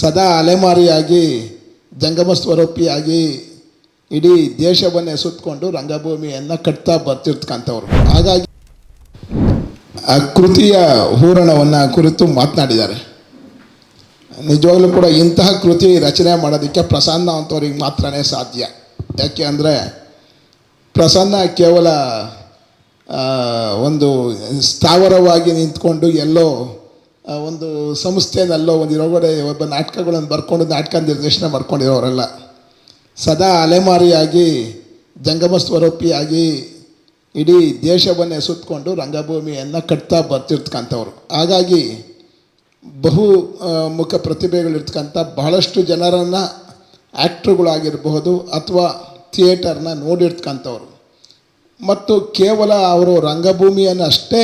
ಸದಾ ಅಲೆಮಾರಿಯಾಗಿ ಜಂಗಮ ಸ್ವರೂಪಿಯಾಗಿ ಇಡೀ ದೇಶವನ್ನೇ ಸುತ್ತಕೊಂಡು ರಂಗಭೂಮಿಯನ್ನು ಕಟ್ತಾ ಬರ್ತಿರ್ತಕ್ಕಂಥವ್ರು. ಹಾಗಾಗಿ ಆ ಕೃತಿಯ ಹೂರಣವನ್ನು ಕುರಿತು ಮಾತನಾಡಿದ್ದಾರೆ. ನಿಜವಾಗ್ಲೂ ಕೂಡ ಇಂತಹ ಕೃತಿ ರಚನೆ ಮಾಡೋದಕ್ಕೆ ಪ್ರಸನ್ನ ಅಂತವ್ರಿಗೆ ಮಾತ್ರನೇ ಸಾಧ್ಯ. ಯಾಕೆ ಅಂದರೆ ಪ್ರಸನ್ನ ಕೇವಲ ಒಂದು ಸ್ಥಾವರವಾಗಿ ನಿಂತ್ಕೊಂಡು ಎಲ್ಲೋ ಒಂದು ಸಂಸ್ಥೆನಲ್ಲೋ ಒಂದು ಇರೋಗಡೆ ಒಬ್ಬ ನಾಟಕಗಳನ್ನು ಬರ್ಕೊಂಡು ನಾಟಕ ನಿರ್ದೇಶನ ಮಾಡ್ಕೊಂಡಿರೋರೆಲ್ಲ. ಸದಾ ಅಲೆಮಾರಿಯಾಗಿ, ಜಂಗಮ ಸ್ವರೂಪಿಯಾಗಿ ಇಡೀ ದೇಶವನ್ನೇ ಸುತ್ತಕೊಂಡು ರಂಗಭೂಮಿಯನ್ನು ಕಟ್ತಾ ಬರ್ತಿರ್ತಕ್ಕಂಥವ್ರು. ಹಾಗಾಗಿ ಬಹು ಮುಖ ಪ್ರತಿಭೆಗಳಿರ್ತಕ್ಕಂಥ ಬಹಳಷ್ಟು ಜನರನ್ನು ಆ್ಯಕ್ಟ್ರುಗಳಾಗಿರಬಹುದು ಅಥವಾ ಥಿಯೇಟರ್ನ ನೋಡಿರ್ತಕ್ಕಂಥವ್ರು. ಮತ್ತು ಕೇವಲ ಅವರು ರಂಗಭೂಮಿಯನ್ನು ಅಷ್ಟೇ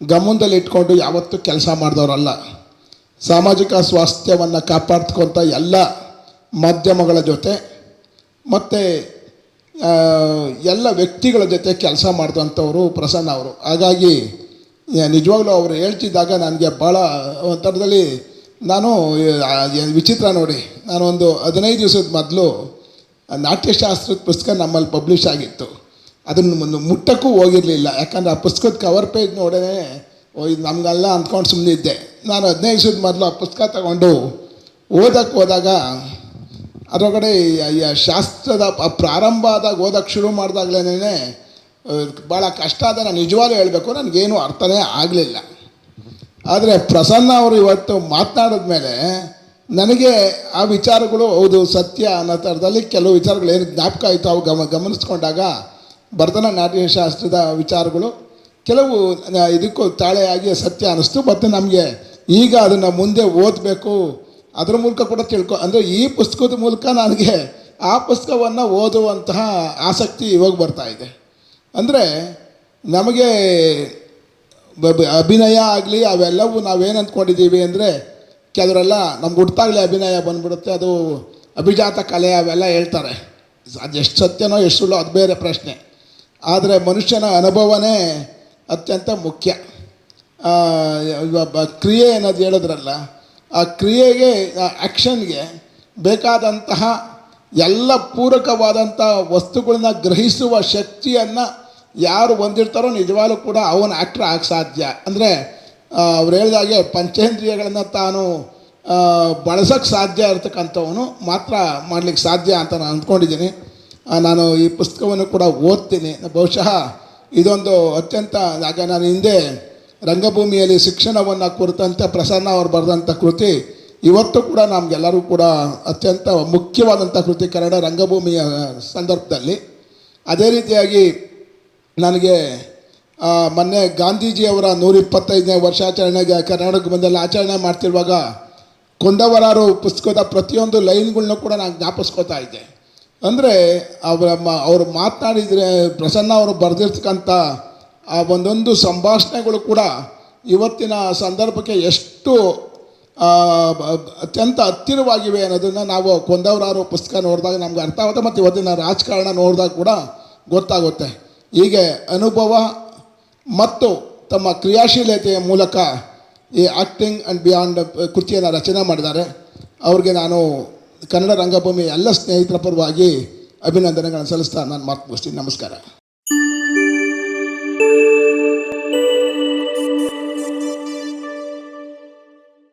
ಗಮನದಲ್ಲಿಟ್ಕೊಂಡು ಯಾವತ್ತೂ ಕೆಲಸ ಮಾಡಿದವರಲ್ಲ. ಸಾಮಾಜಿಕ ಸ್ವಾಸ್ಥ್ಯವನ್ನು ಕಾಪಾಡ್ಕೊತ ಎಲ್ಲ ಮಾಧ್ಯಮಗಳ ಜೊತೆ, ಮತ್ತು ಎಲ್ಲ ವ್ಯಕ್ತಿಗಳ ಜೊತೆ ಕೆಲಸ ಮಾಡಿದಂಥವರು ಪ್ರಸನ್ನ ಅವರು. ಹಾಗಾಗಿ ನಿಜವಾಗ್ಲೂ ಅವರು ಹೇಳ್ತಿದ್ದಾಗ ನನಗೆ ಭಾಳ ಒಂಥರದಲ್ಲಿ ನಾನು ವಿಚಿತ್ರ ನೋಡಿ. ಒಂದು ಹದಿನೈದು ದಿವಸದ ಮೊದಲು ನಾಟ್ಯಶಾಸ್ತ್ರದ ಪುಸ್ತಕ ನಮ್ಮಲ್ಲಿ ಪಬ್ಲಿಷ್ ಆಗಿತ್ತು. ಅದನ್ನು ಒಂದು ಮುಟ್ಟಕ್ಕೂ ಹೋಗಿರಲಿಲ್ಲ. ಯಾಕಂದರೆ ಆ ಪುಸ್ತಕದ ಕವರ್ ಪೇಜ್ ನೋಡೇ ಓ, ಇದು ನಮಗಲ್ಲ ಅಂದ್ಕೊಂಡು ಸುಮ್ಮನಿದ್ದೆ ನಾನು ಹದಿನೈದು ದಿವಸದ ಮೊದಲು ಆ ಪುಸ್ತಕ ತಗೊಂಡು ಓದಕ್ಕೆ ಹೋದಾಗ, ಅದರೊಳಗಡೆ ಶಾಸ್ತ್ರದ ಪ್ರಾರಂಭ ಆದಾಗ ಓದಕ್ಕೆ ಶುರು ಮಾಡಿದಾಗಲೇ ಭಾಳ ಕಷ್ಟ ಅದ ನಾನು ನಿಜವಾಗ್ಲೂ ಹೇಳಬೇಕು, ನನಗೇನು ಅರ್ಥನೇ ಆಗಲಿಲ್ಲ. ಆದರೆ ಪ್ರಸನ್ನ ಅವರು ಇವತ್ತು ಮಾತನಾಡಿದ ಮೇಲೆ ನನಗೆ ಆ ವಿಚಾರಗಳು ಹೌದು ಸತ್ಯ ಅನ್ನೋ ಥರದಲ್ಲಿ ಕೆಲವು ವಿಚಾರಗಳು ಏನು ಜ್ಞಾಪಕ ಆಯಿತು ಅವು ಗಮ, ಗಮನಿಸ್ಕೊಂಡಾಗ ಭರತನಾಟ್ಯ ಶಾಸ್ತ್ರದ ವಿಚಾರಗಳು ಕೆಲವು ಇದಕ್ಕೂ ತಾಳೆಯಾಗಿ ಸತ್ಯ ಅನ್ನಿಸ್ತು, ಮತ್ತು ನಮಗೆ ಈಗ ಅದನ್ನು ಮುಂದೆ ಓದಬೇಕು, ಅದರ ಮೂಲಕ ಕೂಡ ತಿಳ್ಕೊ, ಅಂದರೆ ಈ ಪುಸ್ತಕದ ಮೂಲಕ ನನಗೆ ಆ ಪುಸ್ತಕವನ್ನು ಓದುವಂತಹ ಆಸಕ್ತಿ ಇವಾಗ ಬರ್ತಾ ಇದೆ. ಅಂದರೆ ನಮಗೆ ಅಭಿನಯ ಆಗಲಿ, ಅವೆಲ್ಲವೂ ನಾವೇನು ಅಂದ್ಕೊಂಡಿದ್ದೀವಿ ಅಂದರೆ ಕೆಲವರೆಲ್ಲ ನಮ್ಗೆ ಹುಟ್ಟಾಗಲೇ ಅಭಿನಯ ಬಂದ್ಬಿಡುತ್ತೆ, ಅದು ಅಭಿಜಾತ ಕಲೆ ಅವೆಲ್ಲ ಹೇಳ್ತಾರೆ. ಅದು ಎಷ್ಟು ಸತ್ಯನೋ ಎಷ್ಟು ಸುಳ್ಳೋ ಅದು ಬೇರೆ ಪ್ರಶ್ನೆ. ಆದರೆ ಮನುಷ್ಯನ ಅನುಭವನೇ ಅತ್ಯಂತ ಮುಖ್ಯ. ಕ್ರಿಯೆ ಅನ್ನೋದು ಹೇಳಿದ್ರಲ್ಲ, ಆ ಕ್ರಿಯೆಗೆ ಆ್ಯಕ್ಷನ್ಗೆ ಬೇಕಾದಂತಹ ಎಲ್ಲ ಪೂರಕವಾದಂಥ ವಸ್ತುಗಳನ್ನ ಗ್ರಹಿಸುವ ಶಕ್ತಿಯನ್ನು ಯಾರು ಹೊಂದಿರ್ತಾರೋ ನಿಜವಾಗ್ಲೂ ಕೂಡ ಅವನ ಆ್ಯಕ್ಟ್ರ್ ಆಗ ಸಾಧ್ಯ. ಅಂದರೆ ಅವ್ರು ಹೇಳಿದಾಗೆ ಪಂಚೇಂದ್ರಿಯಗಳನ್ನು ತಾನು ಬಳಸೋಕ್ಕೆ ಸಾಧ್ಯ ಇರತಕ್ಕಂಥವನು ಮಾತ್ರ ಮಾಡಲಿಕ್ಕೆ ಸಾಧ್ಯ ಅಂತ ನಾನು ಅಂದ್ಕೊಂಡಿದ್ದೀನಿ. ನಾನು ಈ ಪುಸ್ತಕವನ್ನು ಕೂಡ ಓದ್ತೀನಿ. ಬಹುಶಃ ಇದೊಂದು ಅತ್ಯಂತ, ಆಗ ನಾನು ಹಿಂದೆ ರಂಗಭೂಮಿಯಲ್ಲಿ ಶಿಕ್ಷಣವನ್ನು ಕುರಿತಂತೆ, ಪ್ರಸನ್ನ ಅವರು ಬರೆದಂಥ ಕೃತಿ, ಇವತ್ತು ಕೂಡ ನಮಗೆಲ್ಲರೂ ಕೂಡ ಅತ್ಯಂತ ಮುಖ್ಯವಾದಂಥ ಕೃತಿ ಕನ್ನಡ ರಂಗಭೂಮಿಯ ಸಂದರ್ಭದಲ್ಲಿ. ಅದೇ ರೀತಿಯಾಗಿ ನನಗೆ ಮೊನ್ನೆ ಗಾಂಧೀಜಿಯವರ ನೂರಿಪ್ಪತ್ತೈದನೇ ವರ್ಷಾಚರಣೆಗೆ ಕರ್ನಾಟಕ ಬಂದಲ್ಲಿ ಆಚರಣೆ ಮಾಡ್ತಿರುವಾಗ ಕೊಂಡವರಾರು ಪುಸ್ತಕದ ಪ್ರತಿಯೊಂದು ಲೈನ್ಗಳನ್ನೂ ಕೂಡ ನಾನು ಜ್ಞಾಪಿಸ್ಕೋತಾ ಇದ್ದೆ. ಅಂದರೆ ಅವರ ಅವರು ಮಾತನಾಡಿದರೆ ಪ್ರಸನ್ನ ಅವರು ಬರೆದಿರ್ತಕ್ಕಂಥ ಆ ಒಂದೊಂದು ಸಂಭಾಷಣೆಗಳು ಕೂಡ ಇವತ್ತಿನ ಸಂದರ್ಭಕ್ಕೆ ಎಷ್ಟು ಅತ್ಯಂತ ಹತ್ತಿರವಾಗಿವೆ ಅನ್ನೋದನ್ನು ನಾವು ಕೊಂದವರಾರು ಪುಸ್ತಕ ನೋಡಿದಾಗ ನಮ್ಗೆ ಅರ್ಥ ಆಗುತ್ತೆ. ಮತ್ತು ಇವತ್ತಿನ ರಾಜಕಾರಣ ನೋಡಿದಾಗ ಕೂಡ ಗೊತ್ತಾಗುತ್ತೆ. ಹೀಗೆ ಅನುಭವ ಮತ್ತು ತಮ್ಮ ಕ್ರಿಯಾಶೀಲತೆಯ ಮೂಲಕ ಈ ಆ್ಯಕ್ಟಿಂಗ್ ಆ್ಯಂಡ್ ಬಿಯಾಂಡ್ ಕೃತಿಯನ್ನು ರಚನೆ ಮಾಡಿದ್ದಾರೆ. ಅವ್ರಿಗೆ ನಾನು ಕನ್ನಡ ರಂಗಭೂಮಿ ಎಲ್ಲ ಸ್ನೇಹಿತರ ಪರವಾಗಿ ಅಭಿನಂದನೆಗಳನ್ನು ಸಲ್ಲಿಸ್ತಾ ನಾನು ಮಾತು ಮುಗಿಸ್ತೀನಿ ನಮಸ್ಕಾರ.